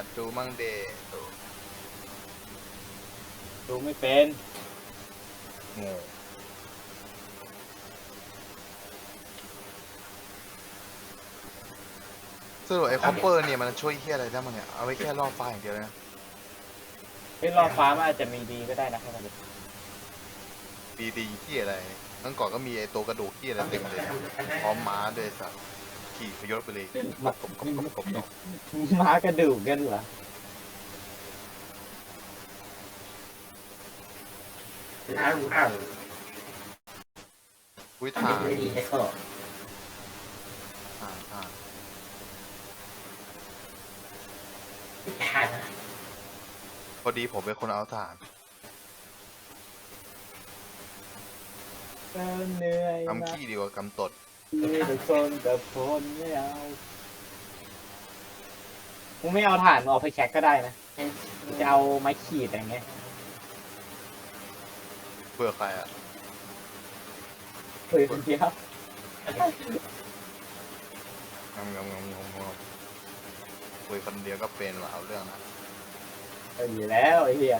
หัดดูมั่งเดดูดูไม่เป็นโง่สรุปไอ้คอปเปอร์เนี่ยมันช่วยเฮียอะไรได้มั้งเนี่ย เอาไว้แค่ล่อฟ้าอย่างเดียวเลยนะเป็นรอบฟ้ามันอาจจะมีดีก็ได้นะครับดีดีๆเฮียอะไรตั้งก่อนก็มีไอ้ตัวกระดูกเฮียอะไรเต็มเลยพร้อมม้าด้วยสัตว์ ขี่พยศไปเลยกบกบกบกบกบกบม้ากระดูกกันเหรออ้าวอ้าวอุ้ยทำถ่านไม่ดีให้ก็ถ่านถ่านทานนะพอดีผมเป็นคนเอาถ่านเหนื่อยกำขี้ดีกว่ากำตด มีแต่คนแต่คนไม่เอากูไม่เอาถ่านเอาไปแช็กก็ได้นะจะเอาไม้ขีดอย่างเงี้ยเพื่อใครอะคุยคนเดียวงงงงงงงคุยคนเดียวก็เป็นว่ะเอาเรื่องนะเอาอยู่แล้วไอ้เหี้ย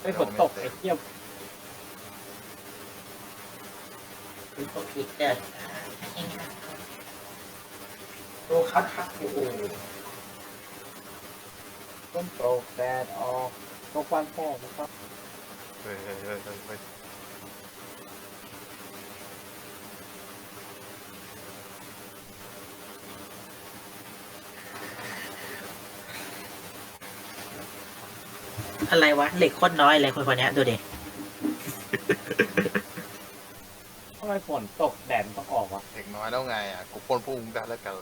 ไม่ฝนตกไอ้เหี้ย คือพวกผิดเด้อโอ้ครับครับโอ้โหฝนตกแดดออกตกวันแค่นะครับเฮ้ยเฮ้ยเฮ้ยเฮ้ยเฮ้ยอะไรวะเหล็กโคตรน้อยเลยคนคนนี้ดูดิทำไมฝนตกแดดมันต้องออกวะเด็กน้อยแล้วไงอะกูปล้นพวกมึงได้แล้วกัน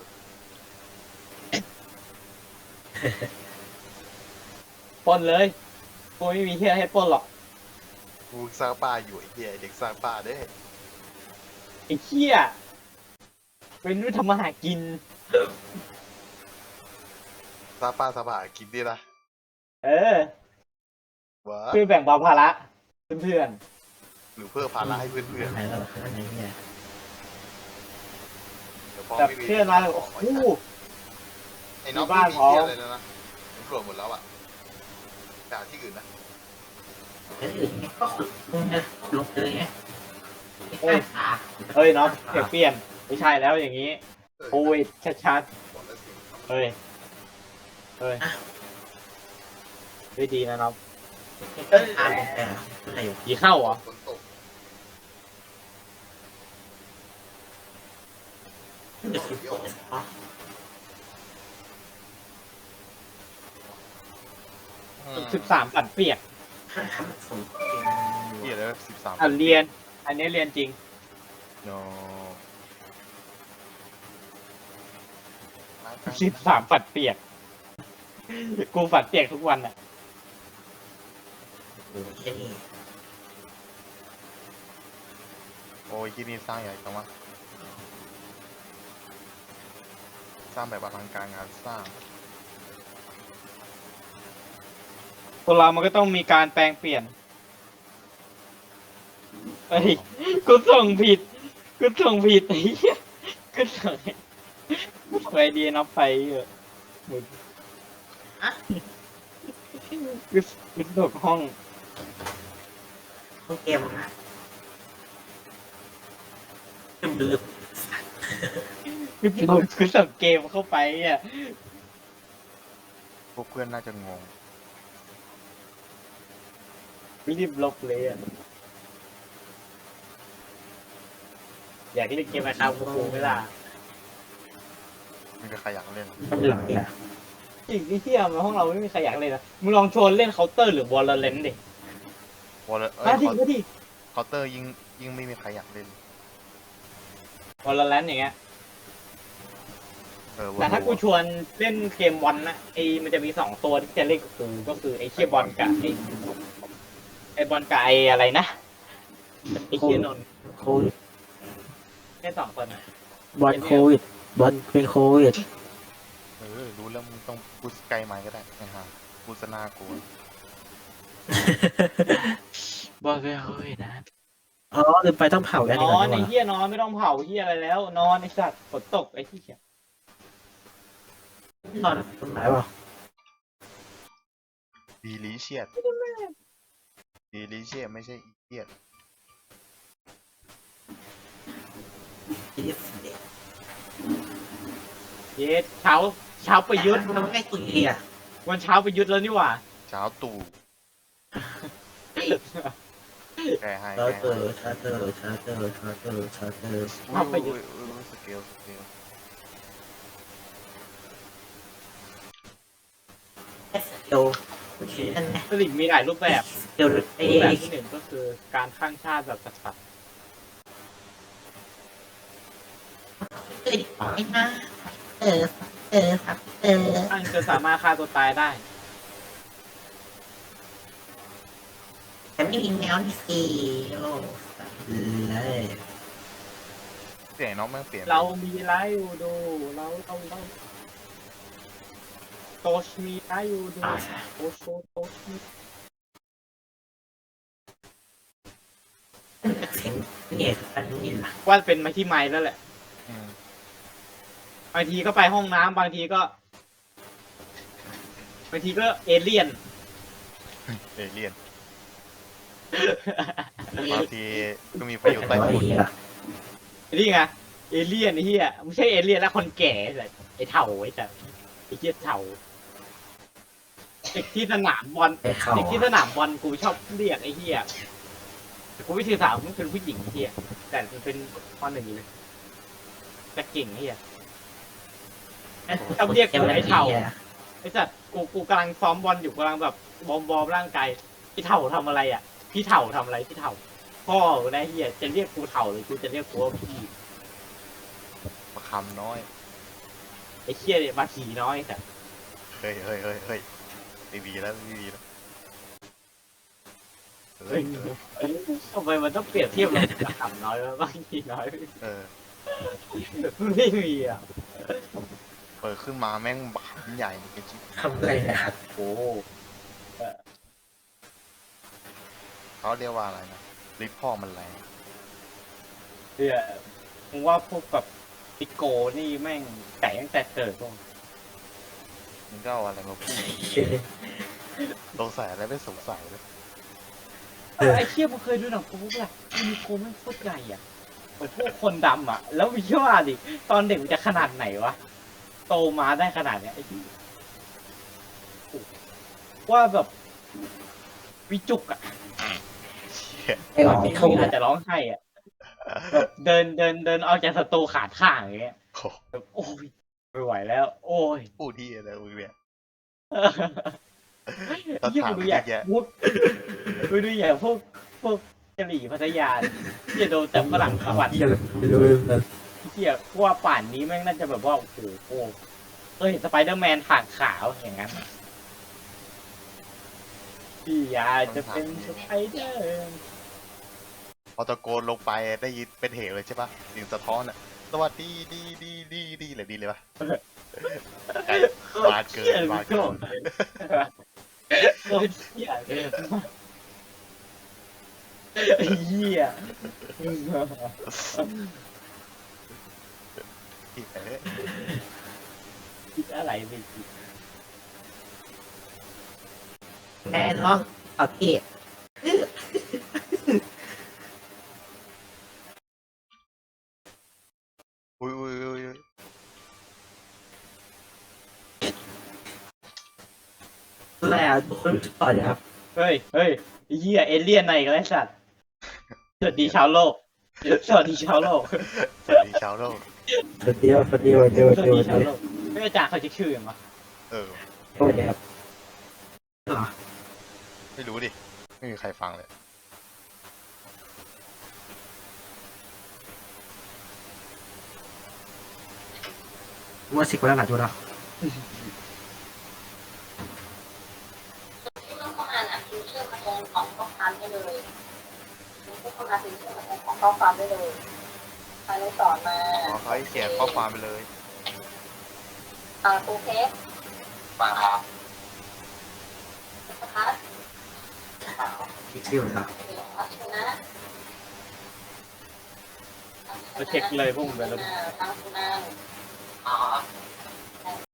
ปล้นเลยกูไม่มีเหี้ยให้ปล้นหรอกกูสร้างป้าอยู่ไอ้เหี้ยเด็กสร้างป้าเด้ไอ้เหี้ยเป็นวิทำมาหากิน สร้างป้าสบายกินดีละเออวะเพื่อแบ่งเบาภาระเพื่อน หรือเพื่อภาระให้เพื่อนอะไรวะอะไรเนี่ยๆเดี๋ยวพอๆแบบไม่มีเพื่อนมาโอ้โห ไอ้น้องบ้านไม่มีเขาเหี้ยอะไรแล้วนะมันโกรธหมดแล้วอะแต่ที่อื่นนะเฮ้ยก็ขุดนะลงเลยไงเฮ้ย เฮ้ยน้องเปลี่ยนเปลี่ยน ไม่ใช่แล้วอย่างนี้โอ้ยชัดบอกแล้วสิๆเฮ้ย เฮ้ยไม่ดีนะน้องเอ้ยอ่านแต่อะไรอยู่ผีเข้าเหรอฝนตก จะคิดว่าอ๋อ สิบสามปัดเปียกถ้าทำผมเหี้ยแล้วสิบสามอะเรียน อันนี้เรียนจริง โนสิบสามปัดเปียก กูปัดเปียกทุกวันอะโอ้ยแค่นี้โอ้ยที่นี่สร้างใหญ่จังวะ สร้างแบบอลังการงานสร้าง คนเรามันก็ต้องมีการแปลงเปลี่ยนเฮ้ยกูส่งผิดกูส่งผิดไอ้เหี้ยกูส่งไปดีนะไปเออะมึงกูกูตกห้องห้องเกมนะลืมลื มกูตกกูส่งเกมเข้าไปอะพวกเพื่อนน่าจะงง รีบลบเลยอะ อยากเล่นเกมนะครับกูกูไม่ล่ะไม่มีใครอยากเล่น หลังเนี่ยจริงที่เที่ยมห้องเราไม่มีใครอยากเล่นนะมึงลองชวนเล่นเคาน์เตอร์หรือวอลเลนดิวอลเลเอ้มายดิมาดิเคาน์เตอร์ยิ่งยิ่งไม่มีใครอยากเล่น วอลเลนอย่างเงี้ย เออแต่ถ้ากูชวนเล่นเกมบอลนะไอมันจะมีสองตัวที่จะเล่นกับกูก็คือไอเชียบอลกับไอไอบอลกับไออะไรนะไอเชียนนท์โควิดแค่สองคนอะบอลโควิดบอลเป็นโควิดเออรู้แล้วมึงต้องพูดไกลไม้ก็ได้นะฮะพูดซะหน้ากูบอลเป็นโควิดนะอ๋อลืมไปต้องเผาแล้วนนี่อก่อนนไอดีกว่าเฮียนอนไม่ต้องเผาเฮียอะไรแล้ว นอนไอสัตว์ฝนตกไอที่เขีย ตอนตรงไหนวะดีลิเชียดดีลิเชียดไม่ใช่อีเทียดที่เด็กเย็ดเช้าเช้าประยุทธ์ทำไมตุยอะวันเช้าประยุทธ์แล้วนี่หว่าเช้าตู่แกให้ชาแกเตอร์ชาเตอร์ชาเตอร์ชาเตอร์ชาเตอร์ให้อุ้ยอุ้ยอุ้ยสเกลสเกล เกลโอเคนั่นไงสลิมมีหลายรูปแบบสเกลไอ้รูปแบบที่หนึ่งก็คือการข้างชาติแบบสัตว์เอ้ยไอ้นะเออเออครับเออข้างจะสามารถฆ่าตัวตายได้ แต่ไม่มีแมวนี่สิโอ้เลยเสียงน้องแม่งเปลี่ยนเรามีไลฟ์อยู่ดูเราเราเรา โตชมีไลฟ์อยู่ดูอ่าโตชโตชมีเสียงเนี่ยอันนี้นะว่าเป็นมาที่ไม้แล้วแหละอืมบางทีก็ไปห้องน้ำบางทีก็บางทีก็เอเลี่ยน เอเลี่ยนบางทีก็มีประโยชน์ใต้ไอ้ฝุ่นเหี้ยนี่ไงเอเลี่ยนไอ้เหี้ยไม่ใช่เอเลี่ยนแล้วคนแก่แต่ไอ้เถ่าไอ้แต่ไอ้เหี้ยเถ่า เด็กที่สนามบอลไปเข้าเด็กที่สนามบอลกูชอบเรียกไอ้เหี้ยแต่กูไม่ถือสาวมันเป็นผู้หญิงไอ้เหี้ยแต่มันเป็นข้อหนึ่งเลยแต่เก่งไอ้เหี้ยชอบเรียกกูไอ้เถ่าไอ้สัตว์กูกูกำลังซ้อมบอลอยู่กำลังแบบบอมบอมร่างกายพี่เถ่าทำอะไรอะ พี่เถ่าทำอะไรพี่เถ่าพ่อกูนะไอ้เหี้ยจะเรียกกูเถ่าหรือกูจะเรียกกูว่าพี่ประคำน้อยไอ้เหี้ยเนี่ยมาขี่น้อยแต่เฮ้ยเฮ้ยเฮ้ยเฮ้ย ไม่มีแล้วไม่มีแล้วเฮ้เฮ้ยยทำไมมันต้องเปรียบเทียบเรากับต่ำน้อยวะบางทีน้อยเออไม่มีอะเปิดขึ้นมาแม่งบานใหญ่เป็นชิ้นทำอะไรนะครับโอ้เขาเรียกว่าอะไรนะลิฟต์พ่อมันแรงเดี๋ยมึงว่าพวกแบบปิโกนี่แม่งแต่ตั้งแต่เกิดพวก มันก็เอาอะไรมาพูดสงสัยอะไรไม่สงสัยเลยเออไอ้เชี่ยมึงเคยดูหนังโป๊กแหละมีโกแม่งโคตรใหญ่อะเหมือนพวกคนดำอะ แล้ววิชว่าดิตอนเด็กมันจะขนาดไหนวะ โตมาได้ขนาดเนี้ยไอ้ที่ว่าแบบวิจุกอะเชี่ยไอ้หตวัอนงนี้ทุ่งอาจจะร้องไห้อะแบบเดินเดินเดินออกจากสตูขาดข้างอย่างเงี้ยโอ้แบบโอ้ย ไม่ไหวแล้ว โอ้ยพูดที่อะไรมึงเนี่ยยี่ถามดูอยากเยอะแยะพูดดูดูอย่างพวกพวกกะหรี่พัทยาที่โดนแต่ฝรั่งขวัญเหี้ยเลยดูเลยเที่ยกว่าป่านนี้แม่งน่าจะแบบว่าโอ้โหโอ้เอ้ยสไปเดอร์แมนผ่านขาวอย่างนั้นพี่อยากจะเป็นสไปเดอร์ พอตะโกนลงไปได้ยินเป็นเหตุเลยใช่ปะเสียงสะท้อนอะ สวัสดีดีดีดีดีเลยดีเลยปะบาดเกินบาดเกินโอ้เหี้ยไอ้เหี้ยผิดไปเลยคิดอะไรไม่คิดแม่น้องโอเค อุ้ยอุ้ยอุ้ยอุ้ย แล้วทุกคนต่อเลยครับเฮ้ยเฮ้ยไอ้เหี้ยเอเลี่ยนไหนกันไอ้สัตว์สวัสดีชาวโลกสวัสดีชาวโลกสวัสดีชาวโลกสวัสดีครับสวัสดีสวัสดีสวัสสวัสดีดีสชาวัวสดีโลกไม่อาจารย์เขาจะชื่อยังวะเออ สวัสดีครับไม่รู้ดิ ไม่มีใครฟังเลย ว่าสิกว่าแล้วหลังจุฬาที่ต้องเข้าอ่านอะพิมพ์ชื่อมาตรงของข้อความได้เลย พิมพ์ชื่อเข้ามาพิมพ์ชื่อมาตรงของข้อความได้เลยใครได้สอนมาขอเขาให้เขียนข้อความไปเลยอ่าครูเพชรฟังครับนะคะคิดชื่อครับเดี๋ยวรับชนะเราเช็คเลยพวกมึงไปแล้วทางคุณนาง อ๋อ